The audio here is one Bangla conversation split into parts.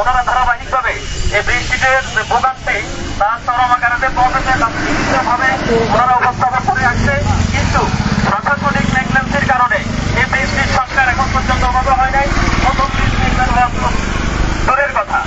ওনারা ধারাবাহিকভাবে এই বৃষ্টিতে ভোগান্তি, তার চরম আকারে পৌঁছেছে বিভিন্নভাবে ওনারা উপস্থাপন করে আসছে। কিন্তু প্রশাসনিক নেগলেন্সের কারণে এই বৃষ্টির সংস্কার এখন পর্যন্ত অনুভব হয় নাই প্রথম বৃষ্টি দূরের কথা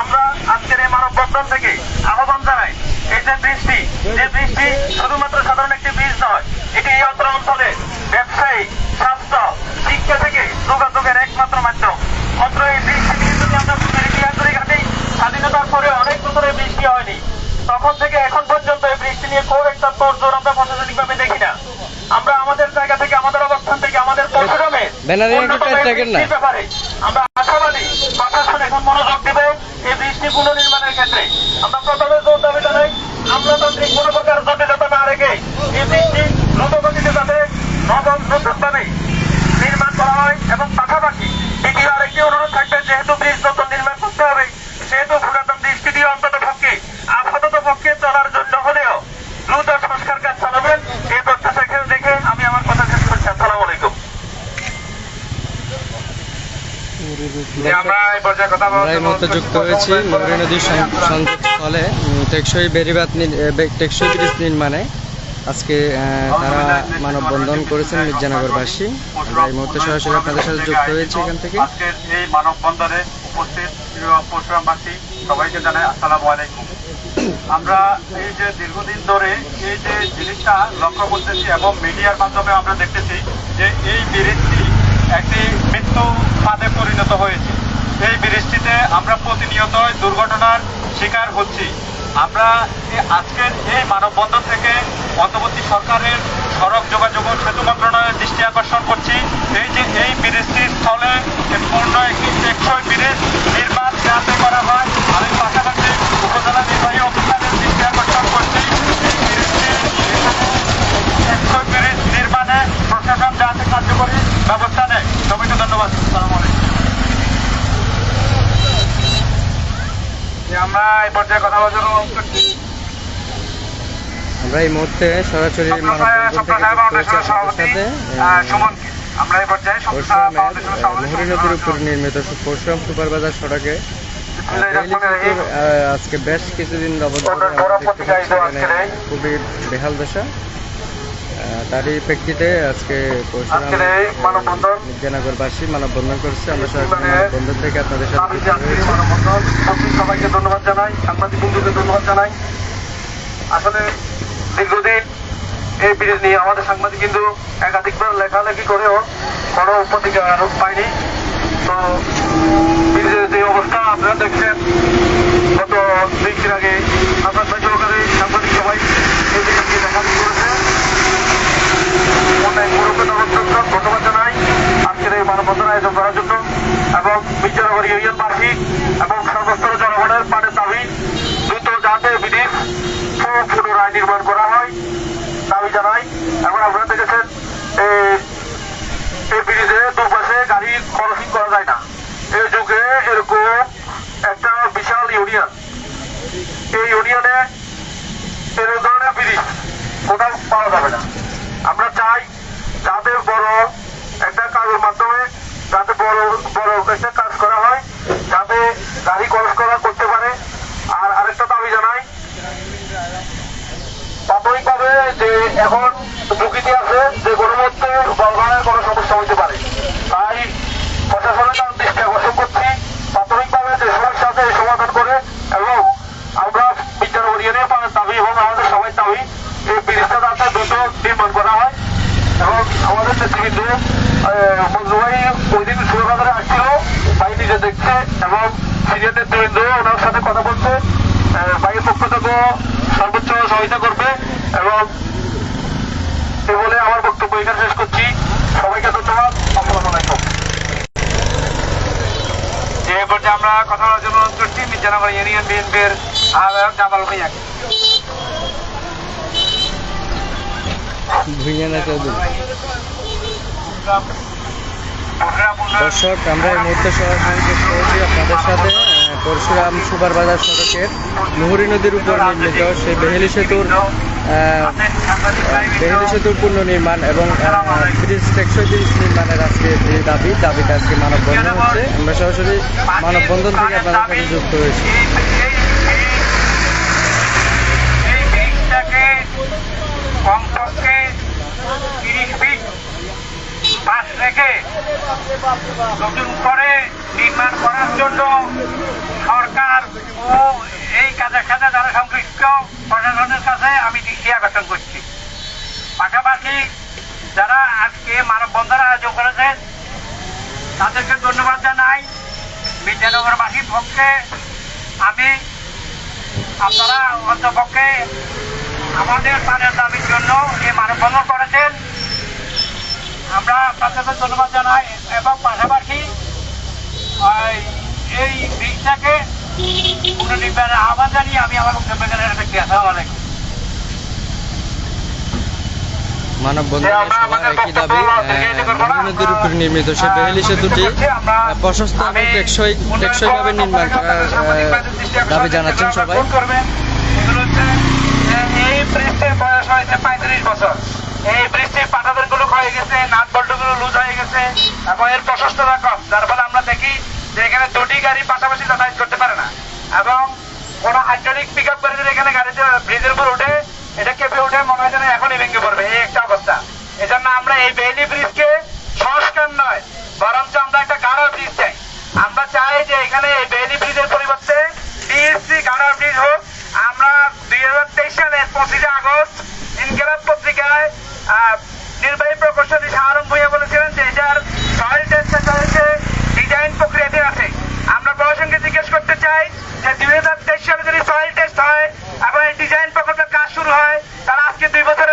আমরা আজকের এই মানববন্ধন থেকে আহ্বান জানাই এই যে বৃষ্টি যে বৃষ্টি শুধুমাত্র সাধারণ একটি বীজ নয় এটি এই অত্র অঞ্চলে ব্যবসায়ী স্বাস্থ্য শিক্ষা থেকে যোগাযোগের একমাত্র মাধ্যম মাত্র এই বৃষ্টি নিয়ে যদি আমরা পৃথিবীর ইতিহাস ধরে ঘাটি স্বাধীনতার পরে অনেক বছরে বৃষ্টি হয়নি তখন থেকে এখন পর্যন্ত এই বৃষ্টি নিয়ে খুব একটা তোড়জোড় আমরা প্রশাসনিক ভাবে দেখি না। আমরা আমাদের জায়গা থেকে আমাদের অবস্থান থেকে আমাদের পরিশ্রমে ব্যাপারে আমরা আশাবাদী প্রশাসন এখন মনোযোগ দেবে এই বৃষ্টি পুনর্নির্মাণের ক্ষেত্রে। আমরা প্রথমে জোর দাবি জানাই আমলাতান্ত্রিক কোনো প্রকার জটিলতা না রেখে এই বৃষ্টি দ্রুতগতিতে যাতে নবম নতুনভাবে নির্মাণ করা হয় এবং পাশাপাশি দ্বিতীয় আরেকটি অনুরোধ থাকবে যেহেতু ব্রিজ নতুন নির্মাণ করতে হবে সেহেতু পুরাতন বৃষ্টি দিয়ে অন্তত পক্ষে আপাতত পক্ষে চলার জন্য হলেও দ্রুত সংস্কার কাজ চালাবেন এই প্রত্যাশা দেখে আমি আমার কথা শেষ করছি আসসালামু আলাইকুম আমরা এই যুক্ত হয়েছি নদীর টেকসই বেড়িবাঁধ টেকসই ব্রিজ নির্মাণে আজকে তারা মানববন্ধন করেছেন মির্জানগরবাসী। আমরা এই মুহূর্তে সরাসরি আপনাদের সাথে যুক্ত হয়েছি এখান থেকে। এই মানববন্ধনে উপস্থিত প্রিয় পরশুরামবাসী সবাইকে জানাই আসসালামু আলাইকুম। আমরা এই যে দীর্ঘদিন ধরে এই যে জিনিসটা লক্ষ্য করতেছি এবং মিডিয়ার মাধ্যমে আমরা দেখতেছি যে এই ব্রিজটি একটি মৃত্যু ফাঁদে পরিণত হয়েছে। এই বৃষ্টিতে আমরা প্রতিনিয়ত দুর্ঘটনার শিকার হচ্ছি। আমরা আজকের এই মানববন্ধন থেকে অন্তর্বর্তী সরকারের সড়ক যোগাযোগ ও সেতু মন্ত্রণালয়ের দৃষ্টি আকর্ষণ করছি। এই যে এই ব্রিজটির স্থলে পূর্ণ একটি টেকসই ব্রিজ নির্মাণ যাতে করা হয় আমি পাশাপাশি উপজেলা নির্বাহী অফিসারের দৃষ্টি আকর্ষণ করছি এই ব্রিজটি টেকসই ব্রিজ নির্মাণে প্রশাসন যাতে কার্যকরী ব্যবস্থা নেয় সবাইকে ধন্যবাদ সালাম আলাইকুম আমরা এই পর্যায়ে কথা বলার জন্য আমরা এই মুহূর্তে সরাসরি সাথে আমরা এই পর্যায়ে মহুরী নদীর উপর নির্মিত পরশুরাম সুপারবাজার সড়কে আহ, আজকে বেশ কিছুদিন খুবই বেহাল দশা। তারই প্রেক্ষিতে আজকে এই মানববন্ধন। মির্জানগরবাসী মানববন্ধন করছে। আমরা মানববন্ধন থেকে আপনাদের সাথে সবাইকে ধন্যবাদ জানাই সাংবাদিক বন্ধুকে ধন্যবাদ জানাই। আসলে দীর্ঘদিন এই ব্রিজ নিয়ে আমাদের সাংবাদিক কিন্তু একাধিকবার লেখালেখি করেও কোনো প্রতিকার পায়নি। তো ব্রিজের যে অবস্থা আপনারা দেখছেন গত দুই দিন আগে ভাই সহকারে সাংবাদিক সবাই এই লেখালেখি করেছে। অনেক গুরুত্ব ধন্যবাদ জানাই। আজকের এই মানববন্ধন আয়োজন করার জন্য এবং জনগণের পানের দাবি, দ্রুত যাতে ব্রিজ পুনরায় নির্মাণ করা হয় দাবি জানাই এবং আপনারা দেখেছেন এই এই ব্রিজে দুপাশে গাড়ি ক্রসিং করা যায় না এই যুগে এরকম একটা বিশাল ইউনিয়ন এই ইউনিয়নে এরকম ধরনের ব্রিজ কোথাও পাওয়া যাবে না আমরা চাই যাদের বড় একটা কাজের মাধ্যমে যাতে বড় বড় একটা কাজ করা হয় যাতে গাড়ি খরচ করা করতে পারে আর আরেকটা দাবি জানাই প্রাথমিকভাবে যে এখন ঝুঁকিতে আছে, যে কোনো মধ্যে বলবানের কোনো সমস্যা হতে পারে। তাই প্রশাসনের কাছে দৃষ্টি আকর্ষণ করছি। প্রাথমিকভাবে যে সমস্যা আছে সমাধান করে এবং আমরা বিদ্যানগর ইউনিয়ন পানের দাবি এবং আমাদের সবাই দাবি এই ব্রিজটা যাতে দ্রুত নির্মাণ করা হয়। এবং আমাদের নেতৃবৃন্দ মঞ্জু ওই দিন সুরবাজারে আসছিল, ভাই নিজে দেখছে এবং সিনিয়র নেতৃবৃন্দ ওনার সাথে কথা বলছে। ভাইয়ের পক্ষ থেকে সর্বোচ্চ সহায়তা করবে এবং এ বলে আমার বক্তব্য এখানে শেষ করছি। সবাইকে ধন্যবাদ। আসসালামু আলাইকুম। যে পর্যায়ে আমরা কথা বলার জন্য অনুরোধ করছি। মির্জানগর ইউনিয়ন বিএনপির আহ্বায়ক জামাল ভাইয়াকে দর্শক আমরা এই মুহূর্তে সরাসরি আপনাদের সাথে। পরশুরাম সুপারবাজার সড়কের মুহুরী নদীর উপর নির্মিত সেই বেহেলি সেতুর বেহেলি সেতু পুনর্নির্মাণ এবং ব্রিজ টেকসই ব্রিজ নির্মাণের আজকে যে দাবি দাবিটা আজকে মানববন্ধন হচ্ছে আমরা সরাসরি মানববন্ধন থেকে আপনাদের সাথে যুক্ত হয়েছি কমপক্ষে তিরিশ ফিট পাশ রেখে নতুন করে নির্মাণ করার জন্য সরকার ও এই কাজের সাথে যারা সংশ্লিষ্ট প্রশাসনের কাছে আমি দৃষ্টি আকর্ষণ করছি। পাশাপাশি যারা আজকে মানববন্ধনের আয়োজন করেছেন, তাদেরকে ধন্যবাদ জানাই। বিদ্যানগরবাসীর পক্ষে আমি, আপনারা অন্তপক্ষে আমাদের প্রাণের দাবির জন্য এই মানববন্ধন করেছেন। আমরা আপনাদের ধন্যবাদ জানাই এবং এই ব্রিজটাকে পুনর্নির্মাণের আহ্বান জানিয়ে আমি আমার বক্তব্য এখানে রাখছি আসসালামু আলাইকুম। মানববন্ধনে সবার একই দাবি নদীর উপর নির্মিত সেই বেহেলি সেতুটি প্রশস্ত এবং টেকসই টেকসইভাবে নির্মাণ করার দাবি জানাচ্ছেন সবাই। এই ব্রিজটির বয়স হয়েছে পঁয়ত্রিশ বছর। এই ব্রিজটির পাটাদেরগুলো ক্ষয়ে গেছে নাট বল্টু গুলো লুজ হয়ে গেছে এবং এর প্রশস্ততা কম যার ফলে আমরা দেখি যে এখানে দুটি গাড়ি পাশাপাশি যাতায়াত করতে পারে না এবং কোন হাইড্রোলিক পিক আপ গাড়িদের এখানে গাড়িতে ব্রিজের উপর উঠে, এটা কেঁপে উঠে মনে হয় যেন এখনই ভেঙে পড়বে। এই একটা অবস্থা। এজন্য আমরা এই বেইলি ব্রিজকে সংস্কার নয়, বরঞ্চ আমরা একটা গাঢ় ব্রিজ চাই। আমরা চাই যে এখানে এই বেলি ব্রিজের পরিবর্তে ডিএসসি গাঢ় ব্রিজ হোক ডিজাইন প্রকল্পের কাজ শুরু হয়। তারা আজকে দুই বছরের